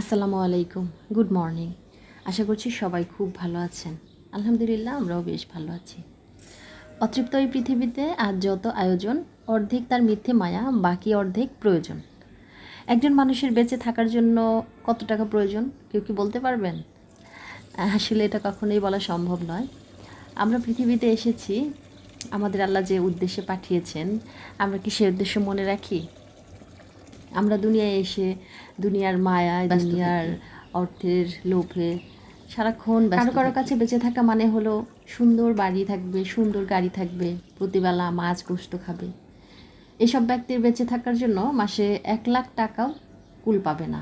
আসসালামু আলাইকুম। Good morning আশা করছি সবাই খুব ভালো আছেন। আলহামদুলিল্লাহ, আমরাও বেশ ভালো আছি। অতৃপ্ত এই পৃথিবীতে আজ যত আয়োজন, অর্ধেক তার মিথ্যে মায়া, বাকি অর্ধেক প্রয়োজন। একজন মানুষের বেঁচে থাকার জন্য কত টাকা প্রয়োজন, কেউ কি বলতে পারবেন? আসলে এটা কখনোই বলা সম্ভব নয়। আমরা পৃথিবীতে এসেছি, আমাদের আল্লাহ যে উদ্দেশ্যে পাঠিয়েছেন, আমরা কি সে উদ্দেশ্য মনে রাখি? আমরা দুনিয়ায় এসে দুনিয়ার মায়া দুনিয়ার অর্থের লোভে সারাক্ষণ কারও কারও কাছে বেঁচে থাকা মানে হলো সুন্দর বাড়ি থাকবে সুন্দর গাড়ি থাকবে প্রতিবেলা মাছ গোস্ত খাবে। এসব ব্যক্তির বেঁচে থাকার জন্য মাসে এক লাখ টাকাও কুল পাবে না।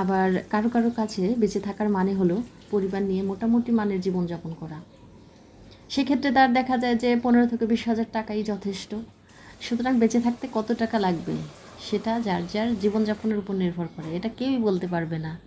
আবার কারও কারও কাছে বেঁচে থাকার মানে হলো পরিবার নিয়ে মোটামুটি মানের জীবনযাপন করা। সেক্ষেত্রে তার দেখা যায় যে পনেরো থেকে বিশ হাজার টাকাই যথেষ্ট। সুতরাং বেঁচে থাকতে কত টাকা লাগবে? সেটা যার যার জীবনযাপনের উপর নির্ভর করে। এটা কেউই বলতে পারবে না।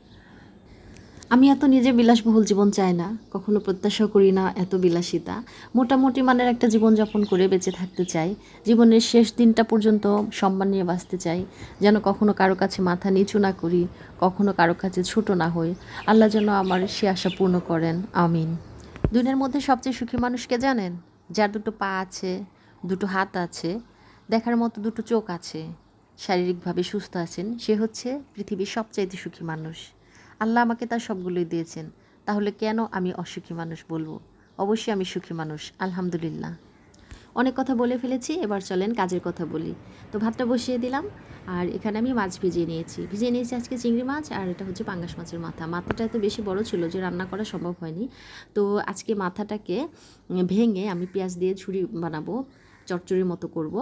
আমি এত নিজে বিলাসবহুল জীবন চাই না, কখনো প্রত্যাশা করি না এত বিলাসিতা। মোটামুটি মানের একটা জীবনযাপন করে বেঁচে থাকতে চাই। জীবনের শেষ দিনটা পর্যন্ত সম্মান নিয়ে বাঁচতে চাই। যেন কখনো কারও কাছে মাথা নিচু না করি, কখনো কারও কাছে ছোট না হই। আল্লাহ যেন আমার সে আশা পূর্ণ করেন। আমিন। দুনিয়ার মধ্যে সবচেয়ে সুখী মানুষকে জানেন? যার দুটো পা আছে, দুটো হাত আছে, দেখার মতো দুটো চোখ আছে। শারীরিকভাবে সুস্থ আছেন, সে হচ্ছে পৃথিবীর সবচাইতে সুখী মানুষ। আল্লাহ আমাকে তার সবগুলোই দিয়েছেন, তাহলে কেন আমি অসুখী মানুষ বলব? অবশ্যই আমি সুখী মানুষ, আলহামদুলিল্লাহ। অনেক কথা বলে ফেলেছি, এবার চলেন কাজের কথা বলি। তো ভাতটা বসিয়ে দিলাম, আর এখানে আমি মাছ ভিজিয়ে নিয়েছি। ভিজিয়ে নিয়েছি আজকে চিংড়ি মাছ, আর এটা হচ্ছে পাঙ্গাস মাছের মাথা। মাথাটা এত বেশি বড় ছিল যে রান্না করা সম্ভব হয়নি। তো আজকে মাথাটাকে ভেঙে আমি পেঁয়াজ দিয়ে ঝুড়ি বানাবো চচ্চড়ির মতো করব।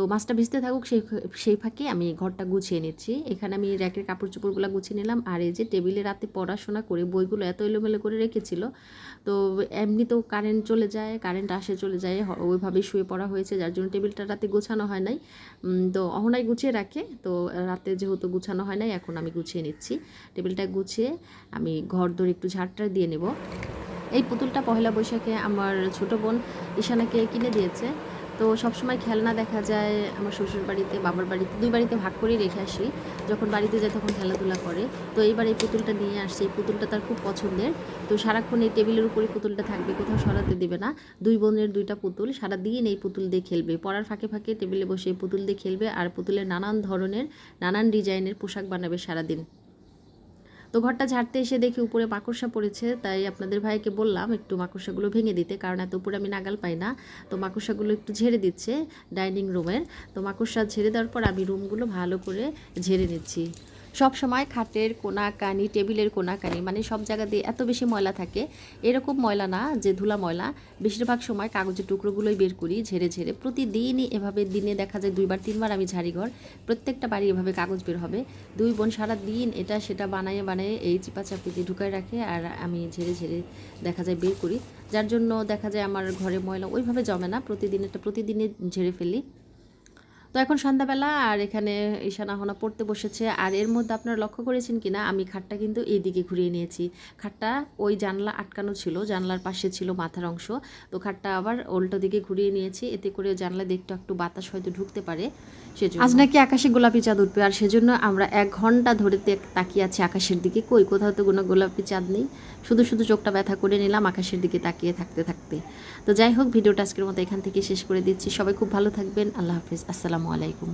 তো মাছটা ভিজতে থাকুক, সেই সেই ফাঁকে আমি ঘরটা গুছিয়ে নিচ্ছি। এখানে আমি র্যাকের কাপড় চোপড়গুলো গুছিয়ে নিলাম। আর এই যে টেবিলে রাতে পড়াশোনা করে বইগুলো এত এলোমেলো করে রেখেছিল, তো এমনি তো কারেন্ট চলে যায়, কারেন্ট আসে চলে যায় ওইভাবেই শুয়ে পড়া হয়েছে, যার জন্য টেবিলটা রাতে গোছানো হয় নাই। তো অহনাই গুছিয়ে রাখে, তো রাতে যেহেতু গুছানো হয় নাই, এখন আমি গুছিয়ে নিচ্ছি। টেবিলটা গুছিয়ে আমি ঘর ধরে একটু ঝাড়টা দিয়ে নেব। এই পুতুলটা পহেলা বৈশাখে আমার ছোট বোন ঈশানাকে কিনে দিয়েছে। তো সবসময় খেলনা দেখা যায় আমার শ্বশুর বাড়িতে বাবার বাড়িতে, দুই বাড়িতে ভাগ করেই রেখে আসি। যখন বাড়িতে যায় তখন খেলাধুলা করে। তো এইবার এই পুতুলটা নিয়ে আসছে। এই পুতুলটা তার খুব পছন্দের। তো সারাক্ষণ এই টেবিলের উপরে পুতুলটা থাকবে, কোথাও সরাতে দেবে না। দুই বোনের দুইটা পুতুল। সারাদিন এই পুতুল দিয়ে খেলবে। পড়ার ফাঁকে ফাঁকে টেবিলে বসে এই পুতুল দিয়ে খেলবে। আর পুতুলের নানান ধরনের, নানান ডিজাইনের পোশাক বানাবে সারাদিন। তো ঘরটা ঝাড়তে এসে দেখি উপরে মাকড়সা পড়েছে, তাই আপনাদের ভাইকে বললাম একটু মাকড়সাগুলো ভেঙে দিতে, কারণ এত উপরে আমি নাগাল পাই না। তো মাকড়সাগুলো একটু ঝেড়ে দিচ্ছে ডাইনিং রুমের। তো মাকড়সা ঝেড়ে দেওয়ার পর আমি রুমগুলো ভালো করে ঝেড়ে নিচ্ছি। সব সময় খাটের কোনা কানি টেবিলের কোনা কানি মানে সব জায়গা দিয়ে এত বেশি ময়লা থাকে। এরকম ময়লা না যে ধুলা ময়লা। বেশিরভাগ সময় কাগজের টুকরোগুলোই বের করি ঝেড়ে ঝেড়ে। প্রতিদিনই এভাবে দিনে দেখা যায় দুইবার, তিনবার আমি ঝাড়িঘর। প্রত্যেকটা বাড়ি এভাবে কাগজ বের হবে। দুই বোন সারা দিন এটা সেটা বানায়ে বানায়ে এই চিপা চাপি দিয়ে ঢুকায় রাখে আর আমি ঝেড়ে ঝেড়ে দেখা যায় বের করি। যার জন্য দেখা যায় আমার ঘরে ময়লা ওইভাবে জমে না। প্রতিদিন এটা প্রতিদিনই ঝেড়ে ফেলি। তো এখন সন্ধ্যাবেলা আর এখানে ঈশানা হনা পড়তে বসেছে। আর এর মধ্যে আপনারা লক্ষ্য করেছেন কি না আমি খাটটা কিন্তু এই দিকে ঘুরিয়ে নিয়েছি। খাটটা ওই জানলা আটকানো ছিল, জানলার পাশে ছিল মাথার অংশ। তো খাটটা আবার উল্টো দিকে ঘুরিয়ে নিয়েছি। এতে করে জানলা দেখতে একটু বাতাস হয়তো ঢুকতে পারে। সেজন্য আজ নাকি আকাশে গোলাপি চাঁদ উঠবে। আর সেজন্য আমরা এক ঘণ্টা ধরে তাকিয়ে আছি আকাশের দিকে। কই, কোথাও তো কোনো গোলাপি চাঁদ নেই। শুধু শুধু চোখটা ব্যথা করে নিলাম আকাশের দিকে তাকিয়ে থাকতে থাকতে। তো যাই হোক, ভিডিওটা আজকের মতো এখান থেকে শেষ করে দিচ্ছি। সবাই খুব ভালো থাকবেন। আল্লাহ হাফিজ। আসসালামু আলাইকুম।